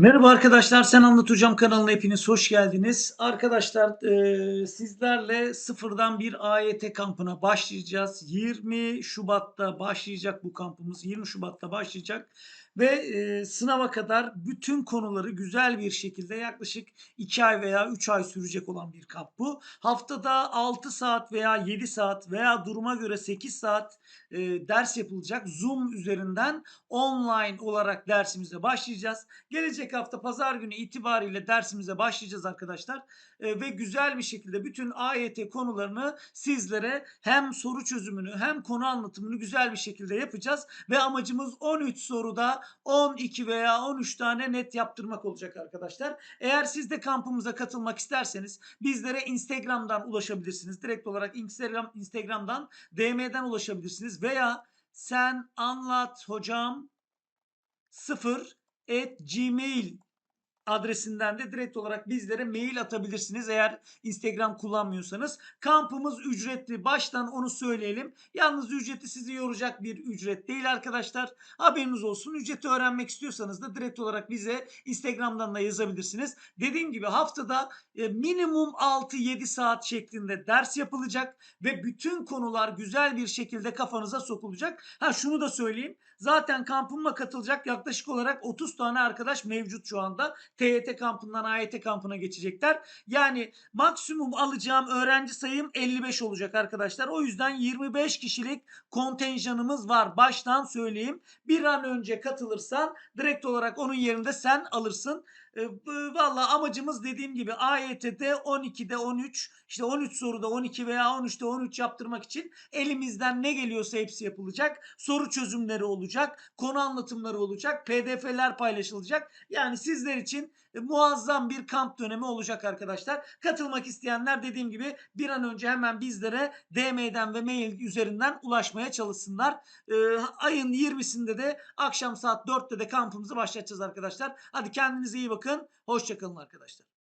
Merhaba arkadaşlar, Sen Anlat Hocam kanalına hepiniz hoş geldiniz. Arkadaşlar eee, sizlerle sıfırdan bir AYT kampına başlayacağız. 20 Şubat'ta başlayacak bu kampımız. 20 Şubat'ta başlayacak. Ve eee, sınava kadar bütün konuları güzel bir şekilde yaklaşık 2 ay veya 3 ay sürecek olan bir kamp bu. Haftada 6 saat veya 7 saat veya duruma göre 8 saat eee, ders yapılacak. Zoom üzerinden online olarak dersimize başlayacağız. Gelecek hafta pazar günü itibariyle dersimize başlayacağız arkadaşlar. Ee, ve güzel bir şekilde bütün AYT konularını sizlere hem soru çözümünü hem konu anlatımını güzel bir şekilde yapacağız. Ve amacımız 13 soruda 12 veya 13 tane net yaptırmak olacak arkadaşlar. Eğer siz de kampımıza katılmak isterseniz bizlere Instagram'dan ulaşabilirsiniz. Direkt olarak Instagram Instagram'dan DM'den ulaşabilirsiniz veya sen anlat hocam 0 at gmail adresinden de direkt olarak bizlere mail atabilirsiniz eğer Instagram kullanmıyorsanız. Kampımız ücretli. Baştan onu söyleyelim. Yalnız ücreti sizi yoracak bir ücret değil arkadaşlar. Haberiniz olsun. Ücreti öğrenmek istiyorsanız da direkt olarak bize Instagram'dan da yazabilirsiniz. Dediğim gibi haftada e, minimum 6-7 saat şeklinde ders yapılacak ve bütün konular güzel bir şekilde kafanıza sokulacak. Ha şunu da söyleyeyim. Zaten kampıma katılacak yaklaşık olarak 30 tane arkadaş mevcut şu anda. TYT kampından AYT kampına geçecekler. Yani maksimum alacağım öğrenci sayım 55 olacak arkadaşlar. O yüzden 25 kişilik kontenjanımız var. Baştan söyleyeyim. Bir an önce katılırsan direkt olarak onun yerinde sen alırsın. E, bu- Valla amacımız dediğim gibi AYT'de 12'de 13 işte 13 soruda 12 veya 13'te 13 yaptırmak için elimizden ne geliyorsa hepsi yapılacak. Soru çözümleri olacak, konu anlatımları olacak, PDF'ler paylaşılacak. Yani sizler için e, muazzam bir kamp dönemi olacak arkadaşlar. Katılmak isteyenler dediğim gibi bir an önce hemen bizlere DM'den ve mail üzerinden ulaşmaya çalışsınlar. E, ayın 20'sinde de akşam saat 4'te de kampımızı başlatacağız arkadaşlar. Hadi kendinize iyi bakın. Hoşçakalın arkadaşlar.